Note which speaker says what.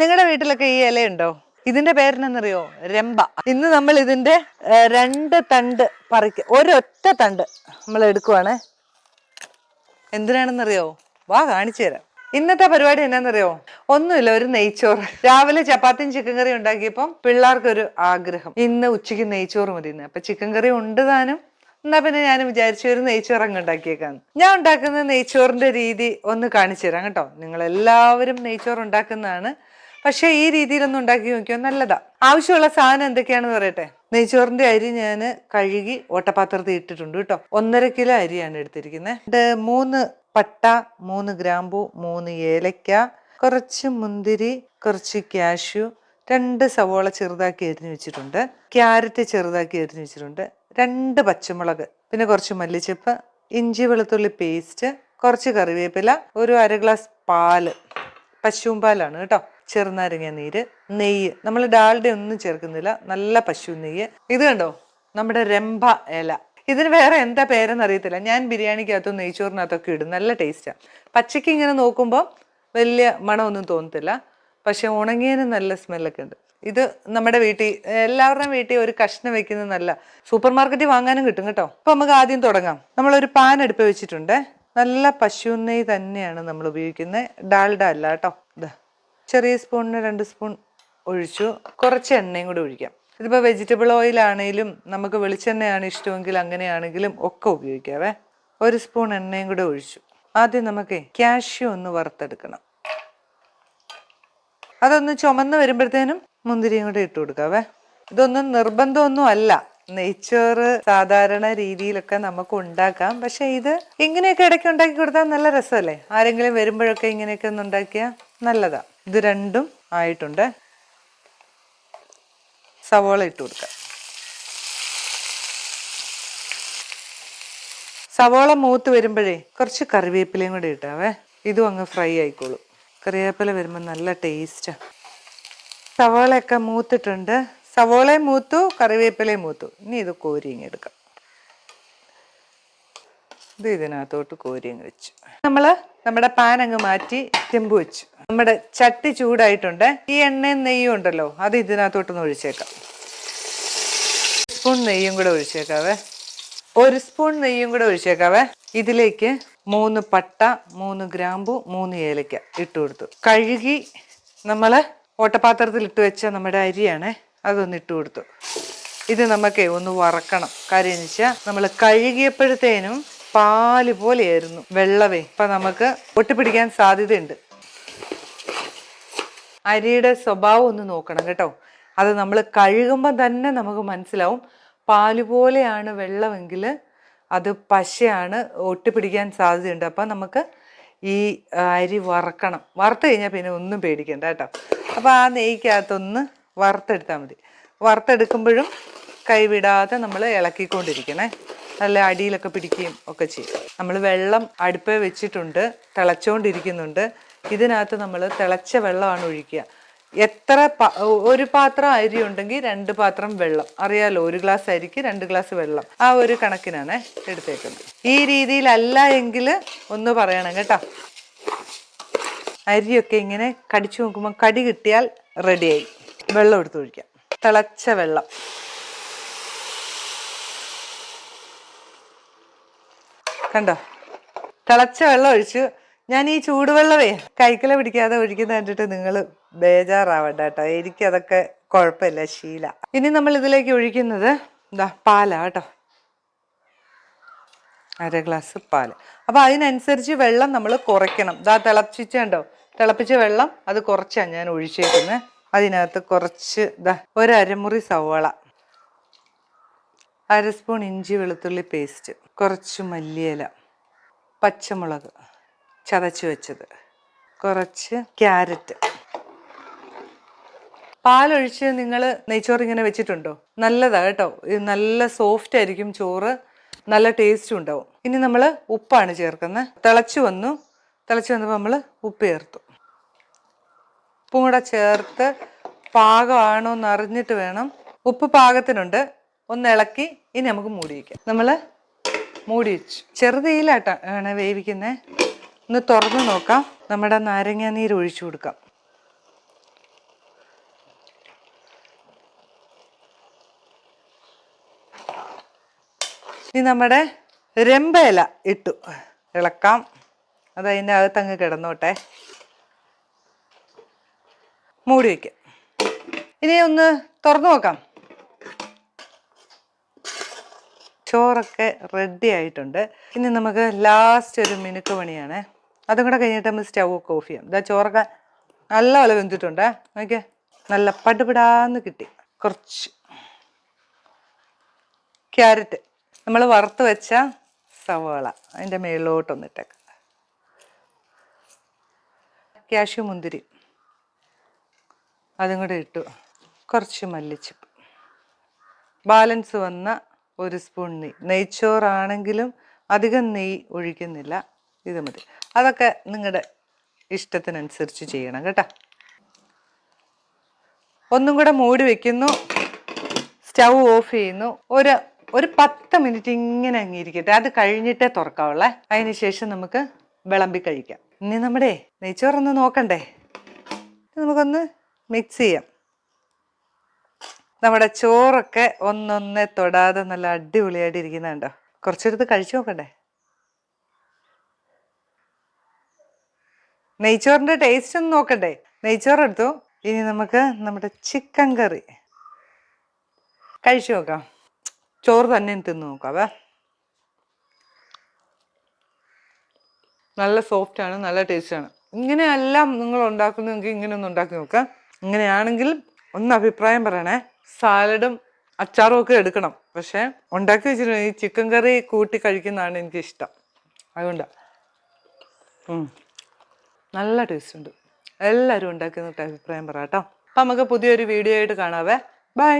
Speaker 1: നിങ്ങളുടെ വീട്ടിലൊക്കെ ഈ ഇലയുണ്ടോ? ഇതിന്റെ പേരെന്നറിയോ രമ്പ. ഇന്ന് നമ്മൾ ഇതിന്റെ രണ്ട് തണ്ട് പറിക്ക ഒരൊറ്റ തണ്ട് നമ്മൾ എടുക്കുവാണ്. എന്തിനാണെന്നറിയോ? വാ കാണിച്ചു തരാം. ഇന്നത്തെ പരിപാടി എന്നാന്നറിയോ? ഒന്നുമില്ല ഒരു നെയ്ച്ചോറ്. രാവിലെ ചപ്പാത്തിയും ചിക്കൻ കറിയും ഉണ്ടാക്കിയപ്പം പിള്ളേർക്കൊരു ആഗ്രഹം. ഇന്ന് ഉച്ചയ്ക്ക് നെയ്ച്ചോറ് മതി അപ്പൊ ചിക്കൻ കറി ഉണ്ട് താനും. എന്നാ പിന്നെ ഞാൻ വിചാരിച്ചു ഒരു നെയ്ച്ചോറ് അങ്ങ് ഉണ്ടാക്കിയേക്കാന്ന് ഞാൻ ഉണ്ടാക്കുന്ന നെയ്ച്ചോറിന്റെ രീതി ഒന്ന് കാണിച്ചു തരാം കേട്ടോ. നിങ്ങൾ എല്ലാവരും നെയ്ച്ചോറ് ഉണ്ടാക്കുന്നതാണ്. പക്ഷെ ഈ രീതിയിലൊന്നും ഉണ്ടാക്കി നോക്കിയോ? നല്ലതാ. ആവശ്യമുള്ള സാധനം എന്തൊക്കെയാണെന്ന് പറയട്ടെ? നെയ്ച്ചോറിന്റെ അരി ഞാൻ കഴുകി ഓട്ടപാത്രത്തിൽ ഇട്ടിട്ടുണ്ട് കേട്ടോ. ഒന്നര കിലോ അരിയാണ് എടുത്തിരിക്കുന്നത് മൂന്ന് പട്ട മൂന്ന് ഗ്രാമ്പു മൂന്ന് ഏലക്ക കുറച്ച് മുന്തിരി കുറച്ച് കാഷ്യു രണ്ട് സവോള ചെറുതാക്കി അരിഞ്ഞു വെച്ചിട്ടുണ്ട്. ക്യാരറ്റ് ചെറുതാക്കി അരിഞ്ഞു വെച്ചിട്ടുണ്ട്. രണ്ട് പച്ചമുളക് പിന്നെ കുറച്ച് മല്ലിച്ചപ്പ് ഇഞ്ചി വെളുത്തുള്ളി പേസ്റ്റ് കുറച്ച് കറിവേപ്പില ഒരു അര ഗ്ലാസ് പാൽ. പശുവും പാലാണ് കേട്ടോ. ചെറുനാരങ്ങ നീര് നെയ്യ്. നമ്മൾ ഡാൽഡ ഒന്നും ചേർക്കുന്നില്ല. നല്ല പശു നെയ്യ്. ഇത് കണ്ടോ? നമ്മുടെ രംഭ ഇല. ഇതിന് വേറെ എന്താ പേരെന്ന് അറിയത്തില്ല. ഞാൻ ബിരിയാണിക്കകത്തും നെയ്ച്ചോറിനകത്തൊക്കെ ഇടും. നല്ല ടേസ്റ്റാണ് പച്ചയ്ക്ക് ഇങ്ങനെ നോക്കുമ്പോൾ വലിയ മണമൊന്നും തോന്നത്തില്ല. പക്ഷെ ഉണങ്ങിയതിന് നല്ല സ്മെല്ലൊക്കെ ഉണ്ട്. ഇത് നമ്മുടെ വീട്ടിൽ എല്ലാവരുടെയും വീട്ടിൽ ഒരു കഷ്ണം വെക്കുന്നത് നല്ല. സൂപ്പർ മാർക്കറ്റിൽ വാങ്ങാനും കിട്ടും കേട്ടോ. അപ്പൊ നമുക്ക് ആദ്യം തുടങ്ങാം. നമ്മളൊരു പാൻ അടുപ്പ് വെച്ചിട്ടുണ്ട്. നല്ല പശു നെയ്യ് തന്നെയാണ് നമ്മൾ ഉപയോഗിക്കുന്നത്. ഡാൽഡ അല്ല കേട്ടോ. ഇതാ ചെറിയ സ്പൂണിന് രണ്ട് സ്പൂൺ ഒഴിച്ചു. കുറച്ച് എണ്ണയും കൂടി ഒഴിക്കാം. ഇതിപ്പോൾ വെജിറ്റബിൾ ഓയിൽ ആണെങ്കിലും നമുക്ക് വെളിച്ചെണ്ണയാണ് ഇഷ്ടമെങ്കിൽ അങ്ങനെയാണെങ്കിലും ഒക്കെ ഉപയോഗിക്കാവേ. ഒരു സ്പൂൺ എണ്ണയും കൂടെ ഒഴിച്ചു. ആദ്യം നമുക്ക് കാഷ്യൂ ഒന്ന് വറുത്തെടുക്കണം. അതൊന്ന് ചുമന്ന് വരുമ്പോഴത്തേനും മുന്തിരിയും കൂടെ ഇട്ട് കൊടുക്കാവേ. ഇതൊന്നും നിർബന്ധമൊന്നും അല്ല. നെയ്ച്ചോറ് സാധാരണ രീതിയിലൊക്കെ നമുക്ക് ഉണ്ടാക്കാം. പക്ഷെ ഇത് ഇങ്ങനെയൊക്കെ ഇടയ്ക്ക് ഉണ്ടാക്കി കൊടുത്താൽ നല്ല രസമല്ലേ? ആരെങ്കിലും വരുമ്പോഴൊക്കെ ഇങ്ങനെയൊക്കെ ഒന്ന് ഉണ്ടാക്കിയാൽ നല്ലതാ. ഇത് രണ്ടും ആയിട്ടുണ്ട്. സവോള ഇട്ട് കൊടുക്കാം. സവോള മൂത്ത് വരുമ്പോഴേ കുറച്ച് കറിവേപ്പിലയും കൂടെ ഇട്ടാവേ. ഇതും അങ്ങ് ഫ്രൈ ആയിക്കോളും. കറിവേപ്പില വരുമ്പോൾ നല്ല ടേസ്റ്റാ. സവോളയൊക്കെ മൂത്തിട്ടുണ്ട്. സവോളയും മൂത്തു കറിവേപ്പിലയും മൂത്തു. ഇനി ഇത് കോരിങ്ങ് എടുക്കാം. ഇത് ഇതിനകത്തോട്ട് കോരിയങ്ങ് വെച്ചു. നമ്മൾ നമ്മുടെ പാൻ അങ്ങ് മാറ്റി ചെമ്പ് വെച്ചു. നമ്മുടെ ചട്ടി ചൂടായിട്ടുണ്ട്. ഈ എണ്ണയും നെയ്യും ഉണ്ടല്ലോ അത് ഇതിനകത്തോട്ടൊന്ന് ഒഴിച്ചേക്കാം. സ്പൂൺ നെയ്യും കൂടെ ഒഴിച്ചേക്കാവേ. ഒരു സ്പൂൺ നെയ്യും കൂടെ ഒഴിച്ചേക്കാവേ. ഇതിലേക്ക് മൂന്ന് പട്ട മൂന്ന് ഗ്രാമ്പു മൂന്ന് ഏലക്ക ഇട്ടു കൊടുത്തു. കഴുകി നമ്മൾ ഓട്ടപാത്രത്തിൽ ഇട്ട് വെച്ച നമ്മുടെ അരിയാണ് അതൊന്ന് ഇട്ട് കൊടുത്തു. ഇത് നമുക്ക് ഒന്ന് വറക്കണം. കാര്യം വെച്ചാൽ നമ്മൾ കഴുകിയപ്പോഴത്തേനും പാൽ പോലെയായിരുന്നു വെള്ളവേ. ഇപ്പം നമുക്ക് ഒട്ടിപ്പിടിക്കാൻ സാധ്യതയുണ്ട്. അരിയുടെ സ്വഭാവം ഒന്ന് നോക്കണം കേട്ടോ. അത് നമ്മൾ കഴുകുമ്പോൾ തന്നെ നമുക്ക് മനസ്സിലാവും. പാൽ പോലെയാണ് വെള്ളമെങ്കിൽ അത് പശയാണ് ഒട്ടിപ്പിടിക്കാൻ സാധ്യതയുണ്ട്. അപ്പം നമുക്ക് ഈ അരി വറക്കണം. വറുത്ത് കഴിഞ്ഞാൽ പിന്നെ ഒന്നും പേടിക്കണ്ട കേട്ടോ. അപ്പോൾ ആ നെയ്ക്കകത്തൊന്ന് വറുത്തെടുത്താൽ മതി. വറുത്തെടുക്കുമ്പോഴും കൈവിടാതെ നമ്മൾ ഇളക്കിക്കൊണ്ടിരിക്കണേ. നല്ല അടിയിലൊക്കെ പിടിക്കുകയും ഒക്കെ ചെയ്യും. നമ്മൾ വെള്ളം അടുപ്പേ വെച്ചിട്ടുണ്ട്. തിളച്ചുകൊണ്ടിരിക്കുന്നുണ്ട് ഇതിനകത്ത് നമ്മൾ തിളച്ച വെള്ളമാണ് ഒഴിക്കുക. എത്ര ഒരു പാത്രം അരി ഉണ്ടെങ്കിൽ രണ്ട് പാത്രം വെള്ളം. അറിയാലോ ഒരു ഗ്ലാസ് അരിക്ക് രണ്ട് ഗ്ലാസ് വെള്ളം. ആ ഒരു കണക്കിനാണ് എടുത്തേക്കുന്നത്. ഈ രീതിയിലല്ല എങ്കിൽ ഒന്ന് പറയണം കേട്ടോ. അരിയൊക്കെ ഇങ്ങനെ കടിച്ചു നോക്കുമ്പോൾ കടി കിട്ടിയാൽ റെഡിയായി. വെള്ളം എടുത്ത് ഒഴിക്കാം. തിളച്ച വെള്ളം. കണ്ടോ? തിളച്ച വെള്ളം ഒഴിച്ചു ഞാൻ ഈ ചൂടുവെള്ളമേ കൈക്കല പിടിക്കാതെ ഒഴിക്കുന്ന കണ്ടിട്ട് നിങ്ങൾ ബേജാറാവണ്ട കേട്ടോ. എനിക്കതൊക്കെ കുഴപ്പമില്ല ശീല. ഇനി നമ്മൾ ഇതിലേക്ക് ഒഴിക്കുന്നത് എന്താ പാലാ കേട്ടോ. അര ഗ്ലാസ് പാൽ അപ്പോൾ അതിനനുസരിച്ച് വെള്ളം നമ്മൾ കുറയ്ക്കണം. ഇതാ തിളപ്പിച്ചുണ്ടോ തിളപ്പിച്ച വെള്ളം അത് കുറച്ചാണ് ഞാൻ ഒഴിച്ചേക്കുന്നത് അതിനകത്ത് കുറച്ച് ഇതാ ഒരമുറി സവോള അര സ്പൂൺ ഇഞ്ചി വെളുത്തുള്ളി പേസ്റ്റ് കുറച്ച് മല്ലിയില പച്ചമുളക്. ചതച്ച് വെച്ചത്. കുറച്ച് ക്യാരറ്റ്. പാലൊഴിച്ച് നിങ്ങൾ നെയ്ച്ചോറ് ഇങ്ങനെ വെച്ചിട്ടുണ്ടോ? നല്ലതാണ് കേട്ടോ. നല്ല സോഫ്റ്റ് ആയിരിക്കും ചോറ്. നല്ല ടേസ്റ്റും ഉണ്ടാവും. ഇനി നമ്മൾ ഉപ്പാണ് ചേർക്കുന്നത് തിളച്ച് വന്നു. തിളച്ച് വന്നപ്പോൾ നമ്മൾ ഉപ്പ് ചേർത്തു. ഉപ്പും കൂടെ ചേർത്ത് പാകമാണോ എന്ന് അറിഞ്ഞിട്ട് വേണം. ഉപ്പ് പാകത്തിനുണ്ട്. ഒന്ന് ഇളക്കി ഇനി നമുക്ക് മൂടി വയ്ക്കാം നമ്മൾ മൂടി വെച്ചു. ചെറുതീലാട്ടാണ് വേവിക്കുന്നത് ഒന്ന് തുറന്ന് നോക്കാം. നമ്മുടെ നാരങ്ങ നീര് ഒഴിച്ചു കൊടുക്കാം. ഇനി നമ്മുടെ രമ്പയില ഇട്ടു. ഇളക്കാം. അത് അതിന്റെ അകത്തങ്ങ് കിടന്നോട്ടെ. മൂടി വയ്ക്കാം ഇനി ഒന്ന് തുറന്ന് നോക്കാം. ചോറൊക്കെ റെഡി ആയിട്ടുണ്ട്. ഇനി നമുക്ക് ലാസ്റ്റ് ഒരു മിനുക്ക് പണിയാണേ. അതും കൂടെ കഴിഞ്ഞിട്ട് നമ്മൾ സ്റ്റൗ ഒക്കെ ഓഫ് ചെയ്യാം. ഇതാ ചോറൊക്കെ നല്ല പോലെ വെന്തിട്ടുണ്ട്. നോക്കിയേ നല്ല പടുപിടാന്ന് കിട്ടി. കുറച്ച് ക്യാരറ്റ്. നമ്മൾ വറുത്ത് വെച്ച സവാള അതിന്റെ മേളിലോട്ടൊന്നിട്ടേക്കാം ക്യാഷ്യൂ മുന്തിരി. അതും കൂടെ ഇട്ടു. കുറച്ച് മല്ലിച്ചപ്പ്. ബാലൻസ് വന്ന ഒരു സ്പൂൺ നെയ്. നെയ്ച്ചോറാണെങ്കിലും അധികം നെയ്യ് ഒഴിക്കുന്നില്ല. ഇത് മതി. അതൊക്കെ നിങ്ങളുടെ ഇഷ്ടത്തിനനുസരിച്ച് ചെയ്യണം കേട്ടോ. ഒന്നും കൂടെ മൂടി വെക്കുന്നു. സ്റ്റൗ ഓഫ് ചെയ്യുന്നു. ഒരു ഒരു പത്ത് മിനിറ്റ് ഇങ്ങനെ അങ്ങിയിരിക്കട്ടെ അത് കഴിഞ്ഞിട്ടേ തുറക്കാവുള്ളേ. അതിന് ശേഷം നമുക്ക് വിളമ്പി കഴിക്കാം. ഇനി നമ്മുടെ നെയ്ച്ചോറൊന്ന് നോക്കണ്ടേ? നമുക്കൊന്ന് മിക്സ് ചെയ്യാം. നമ്മുടെ ചോറൊക്കെ ഒന്നൊന്നെ തൊടാതെ നല്ല അടിപൊളിയായിട്ട് ഇരിക്കുന്നുണ്ടോ കുറച്ചെടുത്ത് കഴിച്ചു നോക്കണ്ടേ? നെയ്ച്ചോറിന്റെ ടേസ്റ്റ് ഒന്ന് നോക്കണ്ടേ നെയ്ച്ചോറ് എടുത്തു. ഇനി നമുക്ക് നമ്മുടെ ചിക്കൻ കറി കഴിച്ചു നോക്കാം. ചോറ് തന്നെ തിന്ന് നോക്കാവേ നല്ല സോഫ്റ്റ് ആണ് നല്ല ടേസ്റ്റ് ആണ്. ഇങ്ങനെയെല്ലാം നിങ്ങൾ ഉണ്ടാക്കുന്നെങ്കിൽ ഇങ്ങനെ ഒന്ന് ഉണ്ടാക്കി നോക്കാം. ഇങ്ങനെയാണെങ്കിൽ ഒന്ന് അഭിപ്രായം പറയണേ. സാലഡും അച്ചാറും ഒക്കെ എടുക്കണം. പക്ഷെ ഉണ്ടാക്കി വെച്ചിട്ടുണ്ടെങ്കിൽ ഈ ചിക്കൻ കറി കൂട്ടി കഴിക്കുന്നതാണ് എനിക്ക് ഇഷ്ടം അതുകൊണ്ടാണ്. നല്ല ടേസ്റ്റ് ഉണ്ട്. എല്ലാവരും ഉണ്ടാക്കി എന്നിട്ട് അഭിപ്രായം പറ കേട്ടോ. അപ്പം നമുക്ക് പുതിയൊരു വീഡിയോ ആയിട്ട് കാണാവേ. ബൈ